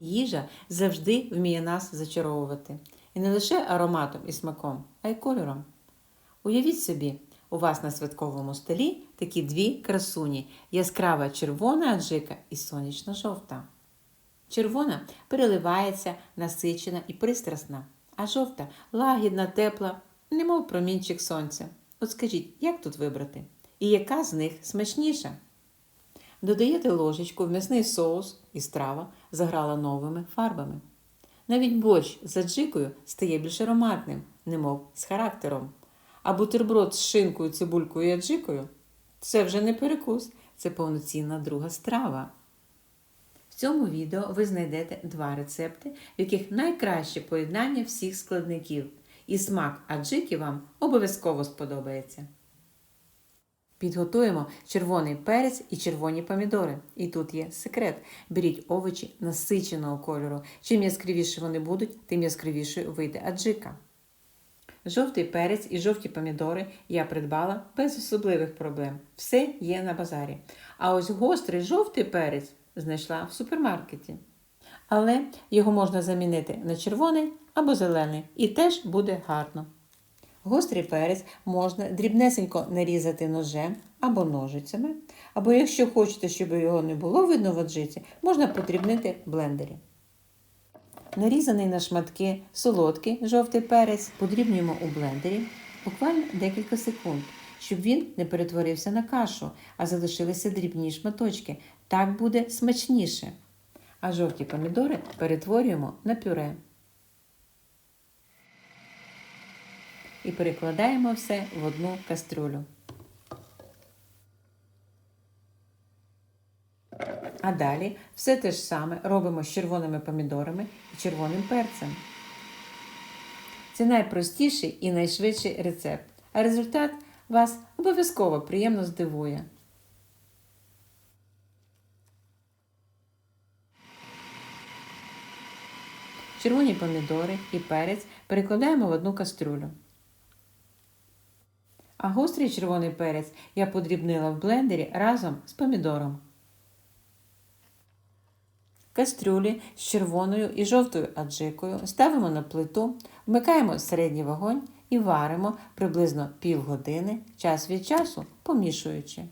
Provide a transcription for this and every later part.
Їжа завжди вміє нас зачаровувати. І не лише ароматом і смаком, а й кольором. Уявіть собі, у вас на святковому столі такі дві красуні яскрава червона аджика і сонячно жовта. Червона переливається, насичена і пристрасна, а жовта лагідна, тепла, немов промінчик сонця. От скажіть, як тут вибрати? І яка з них смачніша? Додаєте ложечку в м'ясний соус і страва заграла новими фарбами. Навіть борщ з аджикою стає більш ароматним, немов з характером. А бутерброд з шинкою, цибулькою і аджикою це вже не перекус, це повноцінна друга страва. В цьому відео ви знайдете два рецепти, в яких найкраще поєднання всіх складників, і смак аджики вам обов'язково сподобається. Підготуємо червоний перець і червоні помідори. І тут є секрет. Беріть овочі насиченого кольору. Чим яскравіше вони будуть, тим яскравішою вийде аджика. Жовтий перець і жовті помідори я придбала без особливих проблем. Все є на базарі. А ось гострий жовтий перець знайшла в супермаркеті. Але його можна замінити на червоний або зелений, і теж буде гарно. Гострий перець можна дрібнесенько нарізати ножем або ножицями, або якщо хочете, щоб його не було видно в аджиці, можна подрібнити в блендері. Нарізаний на шматки солодкий жовтий перець подрібнюємо у блендері буквально декілька секунд, щоб він не перетворився на кашу, а залишилися дрібні шматочки. Так буде смачніше. А жовті помідори перетворюємо на пюре. І перекладаємо все в одну кастрюлю. А далі все те ж саме робимо з червоними помідорами і червоним перцем. Це найпростіший і найшвидший рецепт, а результат вас обов'язково приємно здивує. Червоні помідори і перець перекладаємо в одну кастрюлю. А гострий червоний перець я подрібнила в блендері разом з помідором. Кастрюлі з червоною і жовтою аджикою ставимо на плиту, вмикаємо середній вогонь і варимо приблизно півгодини, час від часу помішуючи.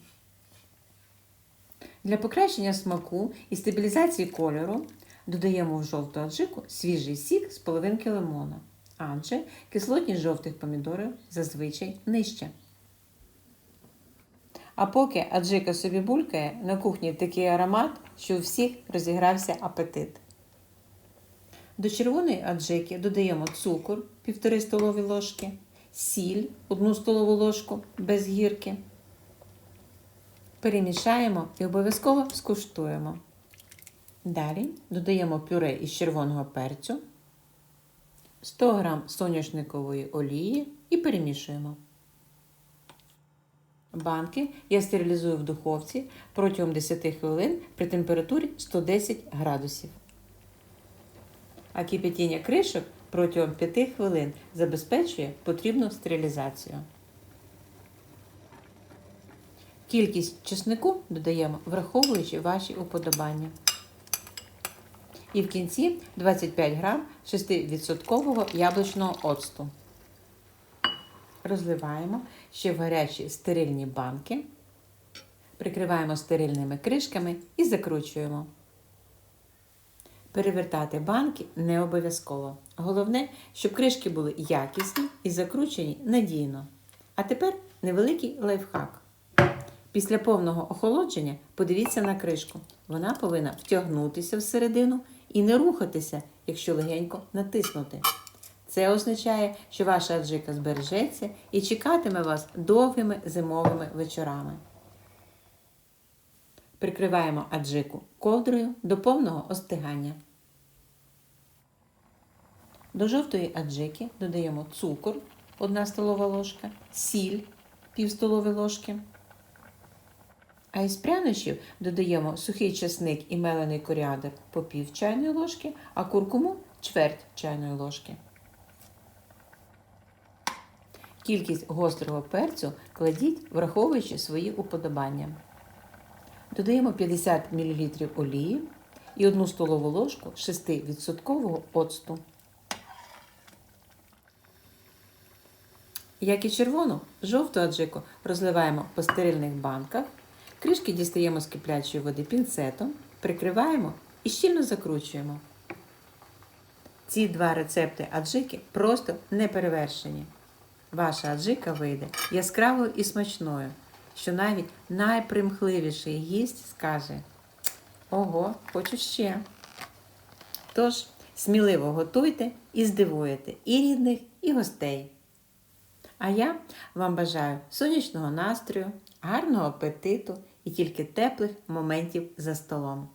Для покращення смаку і стабілізації кольору додаємо в жовту аджику свіжий сік з половинки лимона, адже кислотність жовтих помідорів зазвичай нижча. А поки аджика собі булькає, на кухні такий аромат, що у всіх розігрався апетит. До червоної аджики додаємо цукор 1,5 столові ложки, сіль 1 столову ложку без гірки. Перемішаємо і обов'язково скуштуємо. Далі додаємо пюре із червоного перцю, 100 г соняшникової олії і перемішуємо. Банки я стерилізую в духовці протягом 10 хвилин при температурі 110 градусів. А кипятіння кришок протягом 5 хвилин забезпечує потрібну стерилізацію. Кількість чеснику додаємо, враховуючи ваші уподобання. І в кінці 25 грам 6% яблучного оцту. Розливаємо ще в гарячі стерильні банки, прикриваємо стерильними кришками і закручуємо. Перевертати банки не обов'язково. Головне, щоб кришки були якісні і закручені надійно. А тепер невеликий лайфхак. Після повного охолодження подивіться на кришку. Вона повинна втягнутися всередину і не рухатися, якщо легенько натиснути. Це означає, що ваша аджика збережеться і чекатиме вас довгими зимовими вечорами. Прикриваємо аджику ковдрою до повного остигання. До жовтої аджики додаємо цукор 1 столова ложка, сіль пів столової ложки. А із прянощів додаємо сухий часник і мелений коріандр по пів чайної ложки, а куркуму чверть чайної ложки. Кількість гострого перцю кладіть, враховуючи свої уподобання. Додаємо 50 мл олії і 1 столову ложку 6% оцту. Як і червону, жовту аджику розливаємо по стерильних банках, кришки дістаємо з киплячої води пінцетом, прикриваємо і щільно закручуємо. Ці два рецепти аджики просто не перевершені. Ваша аджика вийде яскравою і смачною, що навіть найпримхливіший гість скаже: Ого, хочу ще. Тож, сміливо готуйте і здивуєте і рідних, і гостей. А я вам бажаю сонячного настрою, гарного апетиту і тільки теплих моментів за столом.